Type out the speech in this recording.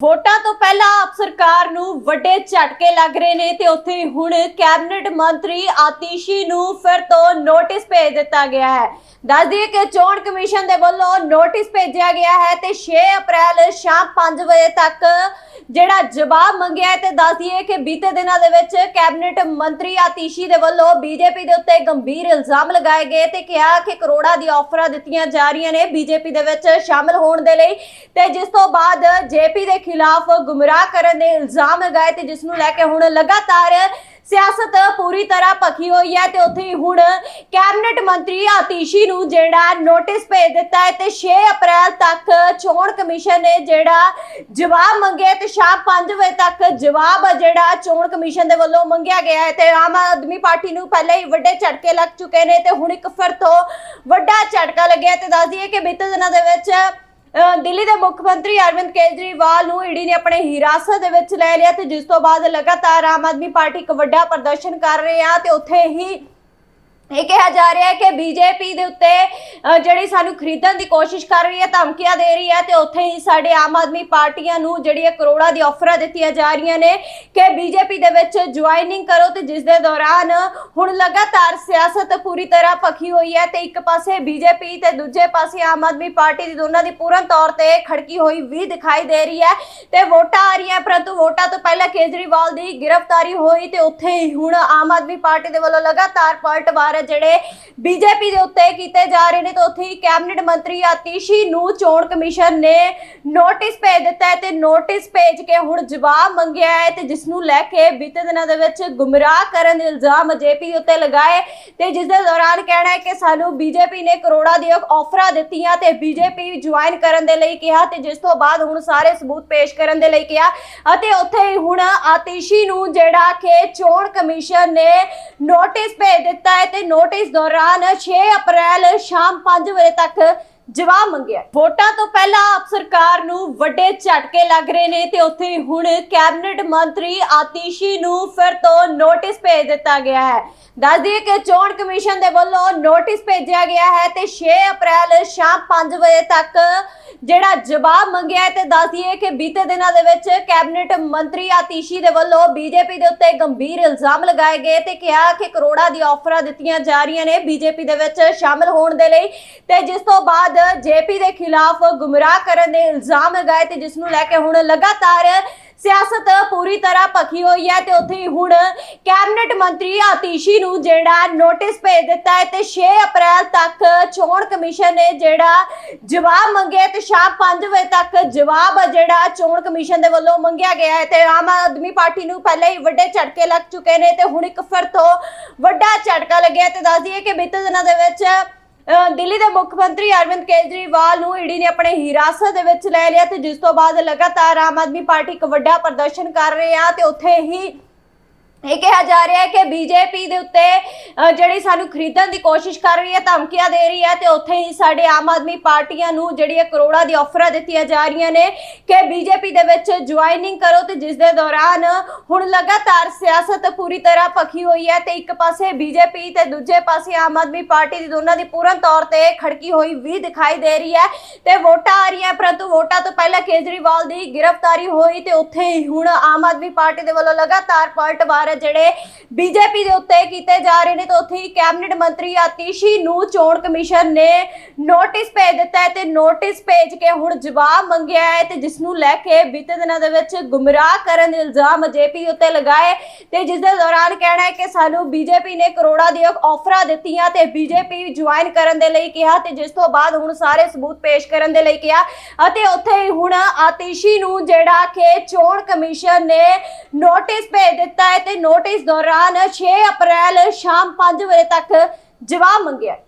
ਵੋਟਾਂ ਤੋਂ ਪਹਿਲਾਂ ਆਪ ਸਰਕਾਰ ਨੂੰ ਵੱਡੇ ਝਟਕੇ ਲੱਗ ਰਹੇ ਨੇ ਤੇ ਉੱਥੇ ਹੁਣ ਕੈਬਨਿਟ ਮੰਤਰੀ ਆਤੀਸ਼ੀ ਨੂੰ ਫਿਰ ਤੋਂ ਨੋਟਿਸ ਭੇਜ ਦਿੱਤਾ ਗਿਆ ਹੈ। ਦੱਸ ਦਈਏ ਕਿ ਚੋਣ ਕਮਿਸ਼ਨ ਦੇ ਵੱਲੋਂ ਨੋਟਿਸ ਭੇਜਿਆ ਗਿਆ ਹੈ ਤੇ 6 ਅਪ੍ਰੈਲ ਸ਼ਾਮ 5 ਵਜੇ ਤੱਕ ਜਿਹੜਾ ਜਵਾਬ ਮੰਗਿਆ ਹੈ ਤੇ ਦੱਸ ਦਈਏ ਕਿ ਬੀਤੇ ਦਿਨਾਂ ਦੇ ਵਿੱਚ ਕੈਬਨਿਟ ਮੰਤਰੀ ਆਤੀਸ਼ੀ ਦੇ ਵੱਲੋਂ ਬੀਜੇਪੀ ਦੇ ਉੱਤੇ ਗੰਭੀਰ ਇਲਜ਼ਾਮ ਲਗਾਏ ਗਏ ਤੇ ਕਿਹਾ ਕਿ ਕਰੋੜਾਂ ਦੀ ਆਫਰਾਂ ਦਿੱਤੀਆਂ ਜਾ ਰਹੀਆਂ ਨੇ ਬੀਜੇਪੀ ਦੇ ਵਿੱਚ ਸ਼ਾਮਲ ਹੋਣ ਦੇ ਲਈ। ਤੇ ਜਿਸ ਤੋਂ ਬਾਅਦ ਜੇਪੀ ਦੇ ਖਿਲਾਫ ਗੁੰਮਰਾਹ ਕਰਨ ਦੇ ਇਲਜ਼ਾਮ ਲਗਾਏ ਤੇ ਜਿਸ ਨੂੰ ਲੈ ਕੇ ਹੁਣ ਲਗਾਤਾਰ ਸਿਆਸਤ ਪੂਰੀ ਤਰ੍ਹਾਂ ਭਖੀ ਹੋਈ ਹੈ ਤੇ ਉੱਥੇ ਹੁਣ ਕੈਬਨਿਟ ਮੰਤਰੀ ਆਤੀਸ਼ੀ ਨੂੰ ਜਿਹੜਾ ਨੋਟਿਸ ਭੇਜ ਦਿੱਤਾ ਹੈ ਤੇ 6 ਅਪ੍ਰੈਲ ਤੱਕ ਚੋਣ ਕਮਿਸ਼ਨ ਨੇ ਜਿਹੜਾ ਜਵਾਬ ਮੰਗਿਆ ਤੇ ਸ਼ਾਮ 5 ਵਜੇ ਤੱਕ ਜਵਾਬ ਜਿਹੜਾ ਚੋਣ ਕਮਿਸ਼ਨ ਦੇ ਵੱਲੋਂ ਮੰਗਿਆ ਗਿਆ ਹੈ ਤੇ ਆਮ ਆਦਮੀ ਪਾਰਟੀ ਨੂੰ ਪਹਿਲੇ ਹੀ ਵੱਡੇ ਝਟਕੇ ਲੱਗ ਚੁੱਕੇ ਨੇ ਤੇ ਹੁਣ ਇੱਕ ਫਿਰ ਤੋਂ ਵੱਡਾ ਝਟਕਾ ਲੱਗਿਆ ਤੇ ਦੱਸ ਦਈਏ ਕਿ ਬੀਤੇ ਦਿਨਾਂ ਦੇ ਵਿੱਚ ਦਿੱਲੀ ਦੇ ਮੁੱਖ ਮੰਤਰੀ ਅਰਵਿੰਦ ਕੇਜਰੀਵਾਲ ਨੂੰ ਈਡੀ ਨੇ ਆਪਣੇ ਹਿਰਾਸਤ ਦੇ ਵਿੱਚ ਲੈ ਲਿਆ ਤੇ ਜਿਸ ਤੋਂ ਬਾਅਦ ਲਗਾਤਾਰ ਆਮ ਆਦਮੀ ਪਾਰਟੀ ਇੱਕ ਵੱਡਾ ਪ੍ਰਦਰਸ਼ਨ ਕਰ ਰਹੇ ਆ ਤੇ ਉੱਥੇ ਹੀ ਇਹ ਕਿਹਾ ਜਾ ਰਿਹਾ ਹੈ ਕਿ ਬੀਜੇਪੀ ਦੇ ਉੱਤੇ ਅ, ਜਿਹੜੀ ਸਾਨੂੰ ਖਰੀਦਣ ਦੀ ਕੋਸ਼ਿਸ਼ ਕਰ ਰਹੀ ਹੈ ਧਮਕੀਆਂ ਦੇ ਰਹੀ ਹੈ ਤੇ ਉੱਥੇ ਹੀ ਸਾਡੇ ਆਮ ਆਦਮੀ ਪਾਰਟੀਆਂ ਨੂੰ ਜਿਹੜੀ ਜਿਹੜੀਆਂ ਕਰੋੜਾਂ ਦੀ ਆਫਰਾਂ ਦਿੱਤੀਆਂ ਜਾ ਰਹੀਆਂ ਨੇ ਕਿ ਬੀਜੇਪੀ ਦੇ ਵਿੱਚ ਜੁਆਇਨਿੰਗ ਕਰੋ ਤੇ ਜਿਸ ਦੇ ਦੌਰਾਨ ਹੁਣ ਲਗਾਤਾਰ ਸਿਆਸਤ ਪੂਰੀ ਤਰ੍ਹਾਂ ਭਖੀ ਹੋਈ ਹੈ ਤੇ ਇੱਕ ਪਾਸੇ ਬੀਜੇਪੀ ਤੇ ਦੂਜੇ ਪਾਸੇ ਆਮ ਆਦਮੀ ਪਾਰਟੀ ਦੀ ਦੋਨਾਂ ਦੀ ਪੂਰਨ ਤੌਰ ਤੇ ਖੜਕੀ ਹੋਈ ਵੀ ਦਿਖਾਈ ਦੇ ਰਹੀ ਹੈ ਤੇ ਵੋਟਾਂ ਆ ਰਹੀਆਂ ਪਰੰਤੂ ਵੋਟਾਂ ਤੋਂ ਪਹਿਲਾਂ ਕੇਜਰੀਵਾਲ ਦੀ ਗ੍ਰਿਫਤਾਰੀ ਹੋਈ ਤੇ ਉੱਥੇ ਹੀ ਹੁਣ ਆਮ ਆਦਮੀ ਪਾਰਟੀ ਦੇ ਵੱਲੋਂ ਲਗਾਤਾਰ ਪਲਟਵਾਰ ਜਿਹੜੇ ਬੀਜੇਪੀ ਦੇ ਉੱਤੇ ਕੀਤੇ ਜਾ ਰਹੇ ਨੇ ਤੇ ਉੱਥੇ ਹੀ ਕੈਬਨਿਟ ਮੰਤਰੀ ਆਤੀਸ਼ੀ ਨੂੰ ਚੋਣ ਕਮਿਸ਼ਨ ਨੇ ਨੋਟਿਸ ਭੇਜ ਦਿੱਤਾ ਹੈ ਤੇ ਨੋਟਿਸ ਭੇਜ ਕੇ ਹੁਣ ਜਵਾਬ ਮੰਗਿਆ ਹੈ ਤੇ ਜਿਸ ਨੂੰ ਲੈ ਕੇ ਬੀਤੇ ਦਿਨਾਂ ਦੇ ਵਿੱਚ ਗੁੰਮਰਾਹ ਕਰਨ ਦੇ ਇਲਜ਼ਾਮ ਜੇਪੀ ਉੱਤੇ ਲਗਾਏ ਤੇ ਜਿਸ ਦੇ ਦੌਰਾਨ ਕਹਿਣਾ ਹੈ ਕਿ ਸਾਨੂੰ ਬੀਜੇਪੀ ਨੇ ਕਰੋੜਾਂ ਦੀਆਂ ਆਫਰਾਂ ਦਿੱਤੀਆਂ ਤੇ ਬੀਜੇਪੀ ਜੁਆਇਨ ਕਰਨ ਦੇ ਲਈ ਕਿਹਾ ਤੇ ਜਿਸ ਤੋਂ ਬਾਅਦ ਹੁਣ ਸਾਰੇ ਸਬੂਤ ਪੇਸ਼ ਕਰਨ ਦੇ ਲਈ ਕਿਹਾ ਅਤੇ ਉੱਥੇ ਹੀ ਹੁਣ ਆਤੀਸ਼ੀ ਨੂੰ ਜਿਹੜਾ ਕਿ ਚੋਣ ਕਮਿਸ਼ਨ ਨੇ ਨੋਟਿਸ ਭੇਜ ਦਿੱਤਾ ਹੈ ਤੇ ਨੋਟਿਸ ਦੌਰਾਨ 6 ਅਪ੍ਰੈਲ ਸ਼ਾਮ 5 ਵਜੇ ਤੱਕ ਜਵਾਬ ਮੰਗਿਆ। ਵੋਟਾਂ ਤੋਂ ਪਹਿਲਾਂ ਆਪ ਸਰਕਾਰ ਨੂੰ ਵੱਡੇ ਝਟਕੇ ਲੱਗ ਰਹੇ ਨੇ ਤੇ ਉੱਥੇ ਹੁਣ ਕੈਬਨਿਟ ਮੰਤਰੀ ਆਤੀਸ਼ੀ ਨੂੰ ਫਿਰ ਤੋਂ ਨੋਟਿਸ ਭੇਜ ਦਿੱਤਾ ਗਿਆ ਹੈ। ਦੱਸ ਦਈਏ ਕਿ ਚੋਣ ਕਮਿਸ਼ਨ ਦੇ ਵੱਲੋਂ ਨੋਟਿਸ ਭੇਜਿਆ ਗਿਆ ਹੈ ਤੇ 6 ਅਪ੍ਰੈਲ ਸ਼ਾਮ 5 ਵਜੇ ਤੱਕ ਜਿਹੜਾ ਜਵਾਬ ਮੰਗਿਆ ਹੈ ਤੇ ਦੱਸ ਦਈਏ ਕਿ ਬੀਤੇ ਦਿਨਾਂ ਦੇ ਵਿੱਚ ਕੈਬਨਿਟ ਮੰਤਰੀ ਆਤੀਸ਼ੀ ਦੇ ਵੱਲੋਂ ਬੀਜੇਪੀ ਦੇ ਉੱਤੇ ਗੰਭੀਰ ਇਲਜ਼ਾਮ ਲਗਾਏ ਗਏ ਤੇ ਕਿਹਾ ਕਿ ਕਰੋੜਾਂ ਦੀ ਆਫਰਾਂ ਦਿੱਤੀਆਂ ਜਾ ਰਹੀਆਂ ਨੇ। ਬੀਜੇਪੀ ਦੇ ਵਿੱਚ ਸ਼ਾਮਲ ਹੋਣ ਦੇ ਲਈ ਤੇ ਜਿਸ ਤੋਂ ਬਾਅਦ ਜੇਪੀ ਦੇ ਖਿਲਾਫ ਗੁੰਮਰਾਹ ਕਰਨ ਦੇ ਇਲਜ਼ਾਮ ਲਗਾਏ ਤੇ ਜਿਸ ਨੂੰ ਲੈ ਕੇ ਹੁਣ ਲਗਾਤਾਰ ਸਿਆਸਤ ਪੂਰੀ ਤਰ੍ਹਾਂ ਭਖੀ ਹੋਈ ਹੈ ਤੇ ਉੱਥੇ ਹੁਣ ਕੈਬਨਿਟ ਮੰਤਰੀ ਆਤੀਸ਼ੀ ਨੂੰ ਜਿਹੜਾ ਨੋਟਿਸ ਭੇਜ ਦਿੱਤਾ ਹੈ ਤੇ 6 ਅਪ੍ਰੈਲ ਤੱਕ ਚੋਣ ਕਮਿਸ਼ਨ ਨੇ ਜਿਹੜਾ ਜਵਾਬ ਮੰਗਿਆ ਤੇ ਸ਼ਾਮ 5 ਵਜੇ ਤੱਕ ਜਵਾਬ ਜਿਹੜਾ ਚੋਣ ਕਮਿਸ਼ਨ ਦੇ ਵੱਲੋਂ ਮੰਗਿਆ ਗਿਆ ਹੈ ਤੇ ਆਮ ਆਦਮੀ ਪਾਰਟੀ ਨੂੰ ਪਹਿਲੇ ਹੀ ਵੱਡੇ ਝਟਕੇ ਲੱਗ ਚੁੱਕੇ ਨੇ ਤੇ ਹੁਣ ਇੱਕ ਫਿਰ ਤੋਂ ਵੱਡਾ ਝਟਕਾ ਲੱਗਿਆ ਤੇ ਦੱਸ ਦਈਏ ਕਿ ਬੀਤੇ ਦਿਨਾਂ ਦੇ ਵਿੱਚ ਦਿੱਲੀ ਦੇ ਮੁੱਖ ਮੰਤਰੀ ਅਰਵਿੰਦ ਕੇਜਰੀਵਾਲ ਨੂੰ ਈਡੀ ਨੇ ਆਪਣੇ ਹਿਰਾਸਤ ਦੇ ਵਿੱਚ ਲੈ ਲਿਆ ਤੇ ਜਿਸ ਤੋਂ ਬਾਅਦ ਲਗਾਤਾਰ ਆਮ ਆਦਮੀ ਪਾਰਟੀ ਇੱਕ ਵੱਡਾ ਪ੍ਰਦਰਸ਼ਨ ਕਰ ਰਹੇ ਆ ਤੇ ਉੱਥੇ ਹੀ ਇਹ ਕਿਹਾ ਜਾ ਰਿਹਾ ਹੈ ਕਿ ਬੀਜੇਪੀ ਦੇ ਉੱਤੇ ਅ, ਜਿਹੜੀ ਸਾਨੂੰ ਖਰੀਦਣ ਦੀ ਕੋਸ਼ਿਸ਼ ਕਰ ਰਹੀ ਹੈ ਧਮਕੀਆਂ ਦੇ ਰਹੀ ਹੈ ਤੇ ਉੱਥੇ ਹੀ ਸਾਡੇ ਆਮ ਆਦਮੀ ਪਾਰਟੀਆਂ ਨੂੰ ਜਿਹੜੀ ਜਿਹੜੀਆਂ ਕਰੋੜਾਂ ਦੀ ਆਫਰਾਂ ਦਿੱਤੀਆਂ ਜਾ ਰਹੀਆਂ ਨੇ ਕਿ ਬੀਜੇਪੀ ਦੇ ਵਿੱਚ ਜੁਆਇਨਿੰਗ ਕਰੋ ਤੇ ਜਿਸ ਦੇ ਦੌਰਾਨ ਹੁਣ ਲਗਾਤਾਰ ਸਿਆਸਤ ਪੂਰੀ ਤਰ੍ਹਾਂ ਭਖੀ ਹੋਈ ਹੈ ਤੇ ਇੱਕ ਪਾਸੇ ਬੀਜੇਪੀ ਤੇ ਦੂਜੇ ਪਾਸੇ ਆਮ ਆਦਮੀ ਪਾਰਟੀ ਦੀ ਦੋਨਾਂ ਦੀ ਪੂਰਨ ਤੌਰ ਤੇ ਖੜਕੀ ਹੋਈ ਵੀ ਦਿਖਾਈ ਦੇ ਰਹੀ ਹੈ ਤੇ ਵੋਟਾਂ ਆ ਰਹੀਆਂ ਪਰੰਤੂ ਵੋਟਾਂ ਤੋਂ ਪਹਿਲਾਂ ਕੇਜਰੀਵਾਲ ਦੀ ਗ੍ਰਿਫਤਾਰੀ ਹੋਈ ਤੇ ਉੱਥੇ ਹੀ ਹੁਣ ਆਮ ਆਦਮੀ ਪਾਰਟੀ ਦੇ ਵੱਲੋਂ ਲਗਾਤਾਰ ਪਲਟਵਾਰ ਜਿਹੜੇ ਬੀਜੇਪੀ ਦੇ ਉੱਤੇ ਕੀਤੇ ਜਾ ਰਹੇ ਨੇ, ਤੇ ਉੱਥੇ ਹੀ ਕੈਬਨਿਟ ਮੰਤਰੀ ਆਤੀਸ਼ੀ ਨੂੰ ਚੋਣ ਕਮਿਸ਼ਨ ਨੇ ਨੋਟਿਸ ਭੇਜ ਦਿੱਤਾ ਹੈ ਤੇ ਨੋਟਿਸ ਭੇਜ ਕੇ ਹੁਣ ਜਵਾਬ ਮੰਗਿਆ ਹੈ ਤੇ ਜਿਸ ਨੂੰ ਲੈ ਕੇ ਬੀਤੇ ਦਿਨਾਂ ਦੇ ਵਿੱਚ ਗੁੰਮਰਾਹ ਕਰਨ ਦੇ ਇਲਜ਼ਾਮ ਜੇਪੀ ਉੱਤੇ ਲਗਾਏ ਤੇ ਜਿਸ ਦੇ ਦੌਰਾਨ ਕਹਿਣਾ ਹੈ ਕਿ ਸਾਨੂੰ ਬੀਜੇਪੀ ਨੇ ਕਰੋੜਾਂ ਦੀਆਂ ਆਫਰਾਂ ਦਿੱਤੀਆਂ ਤੇ ਬੀਜੇਪੀ ਜੁਆਇਨ ਕਰਨ ਦੇ ਲਈ ਕਿਹਾ ਤੇ ਜਿਸ ਤੋਂ ਬਾਅਦ ਹੁਣ ਸਾਰੇ ਸਬੂਤ ਪੇਸ਼ ਕਰਨ ਦੇ ਲਈ ਕਿਹਾ ਅਤੇ ਉੱਥੇ ਹੀ ਹੁਣ ਆਤੀਸ਼ੀ ਨੂੰ ਜਿਹੜਾ ਕਿ ਚੋਣ ਕਮਿਸ਼ਨ ਨੇ ਨੋਟਿਸ ਭੇਜ ਦਿੱਤਾ ਹੈ ਤੇ ਨੋਟਿਸ ਦੌਰਾਨ 6 ਅਪ੍ਰੈਲ ਸ਼ਾਮ 5 ਵਜੇ ਤੱਕ ਜਵਾਬ ਮੰਗਿਆ।